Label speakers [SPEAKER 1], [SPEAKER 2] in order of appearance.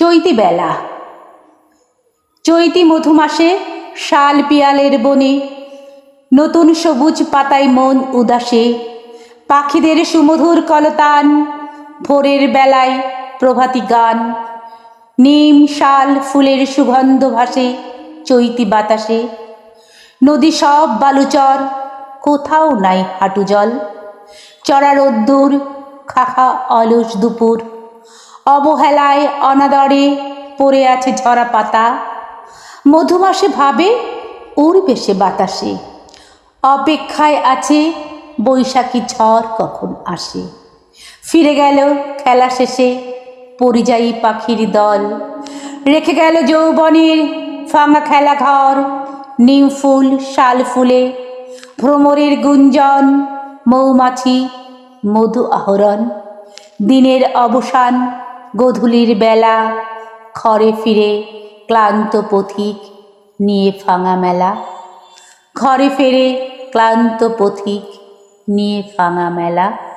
[SPEAKER 1] চৈতি বেলা। চৈতি মধুমাসে শাল পিয়ালের বনে নতুন সবুজ পাতায় মন উদাসে পাখিদের সুমধুর কলতান ভোরের বেলায় প্রভাতী গান নিম শাল ফুলের সুগন্ধ ভাসে চৈতি বাতাসে। নদী সব বালুচর, কোথাও নাই হাঁটু জল। চড়া রোদ্দুর, খাখা অলস দুপুর। অবহেলায়, অনাদরে পড়ে আছে ঝরা পাতা। মধুমাসে ভাবে, উড়বে সে বাতাসে। অপেক্ষায় আছে বৈশাখী ঝড় কখন আসে। ফিরে গেল খেলা শেষে পরিযায়ী পাখির দল। রেখে গেল যৌবনের ফাঙা খেলা ঘর। নিম ফুল, শাল ফুলে, ভ্রমরের গুঞ্জন, মৌমাছি, মধু আহরণ। দিনের অবসান গধূলির বেলা, ঘরে ফিরে ক্লান্ত পথিক নিয়ে ফাঙা মেলা। ঘরে ফেরে ক্লান্ত পথিক নিয়ে ফাঙা মেলা।